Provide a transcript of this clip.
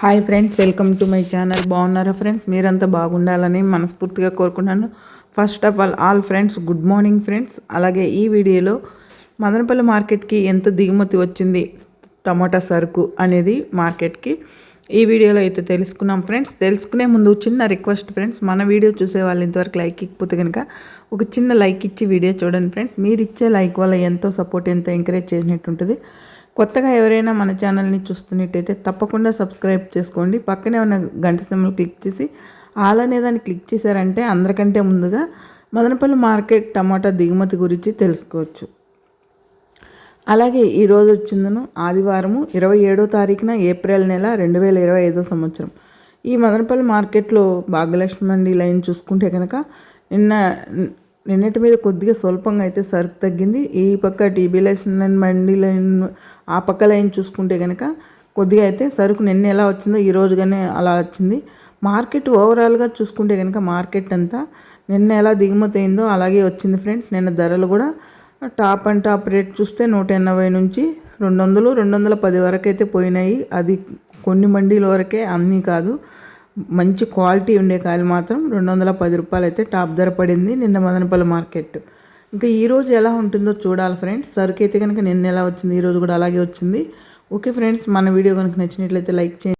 Hi friends welcome to my channel. బాగున్నారా friends? మీరంతా బాగుండాలని మనస్ఫూర్తిగా కోరుకున్నాను first of all all friends good morning friends అలాగే ఈ వీడియోలో మదనపల్లి మార్కెట్కి ఎంత దిగుమతి వచ్చింది టమాటా సరుకు అనేది మార్కెట్కి ఈ వీడియోలో అయితే తెలుసుకున్నాం ఫ్రెండ్స్. తెలుసుకునే ముందు చిన్న రిక్వెస్ట్ ఫ్రెండ్స్ మన వీడియో చూసే వాళ్ళు ఇంతవరకు లైక్ ఇకపోతే కనుక ఒక చిన్న లైక్ ఇచ్చి వీడియో చూడండి ఫ్రెండ్స్. మీరు ఇచ్చే లైక్ వల్ల ఎంతో సపోర్ట్ ఎంతో ఎంకరేజ్ చేసినట్టు ఉంటుంది కొత్తగా ఎవరైనా మన ఛానల్ని చూస్తున్నట్టయితే తప్పకుండా సబ్స్క్రైబ్ చేసుకోండి. పక్కనే ఉన్న గంట సింబల్ క్లిక్ చేసి ఆల్ అనే దాన్ని క్లిక్ చేశారంటే అందరికంటే ముందుగా మదనపల్లి మార్కెట్ టమాటా దిగుమతి గురించి తెలుసుకోవచ్చు. అలాగే ఈరోజు వచ్చిందను ఆదివారము ఇరవై ఏడో తారీఖున ఏప్రిల్ నెల రెండు వేల ఇరవై ఐదో సంవత్సరం. ఈ మదనపల్లి మార్కెట్లో భాగ్యలక్ష్మి మండి లైన్ చూసుకుంటే కనుక నిన్న నిన్నటి మీద కొద్దిగా స్వల్పంగా అయితే సరుకు తగ్గింది. ఈ పక్క టీబీ లైన్ మండి లైన్ ఆ పక్క లైన్ చూసుకుంటే కనుక కొద్దిగా అయితే సరుకు నిన్న ఎలా వచ్చిందో ఈ రోజుగానే అలా వచ్చింది. మార్కెట్ ఓవరాల్గా చూసుకుంటే కనుక మార్కెట్ అంతా నిన్న ఎలా దిగుమతి అయిందో అలాగే వచ్చింది ఫ్రెండ్స్. నిన్న ధరలు కూడా టాప్ అండ్ టాప్ రేట్ చూస్తే నూట ఎనభై నుంచి రెండు వందలు రెండు వందల పది వరకు అయితే పోయినాయి. అది కొన్ని మండీల వరకే అన్నీ కాదు. మంచి క్వాలిటీ ఉండే కాయలు మాత్రం రెండు వందల పది రూపాయలు అయితే టాప్ ధర పడింది నిన్న మదనపల్లి మార్కెట్. ఇంకా ఈరోజు ఎలా ఉంటుందో చూడాలి ఫ్రెండ్స్. సరుకు అయితే కనుక నిన్న ఎలా వచ్చింది ఈరోజు కూడా అలాగే వచ్చింది. ఓకే ఫ్రెండ్స్ మన వీడియో కనుక నచ్చినట్లయితే లైక్ చేయండి.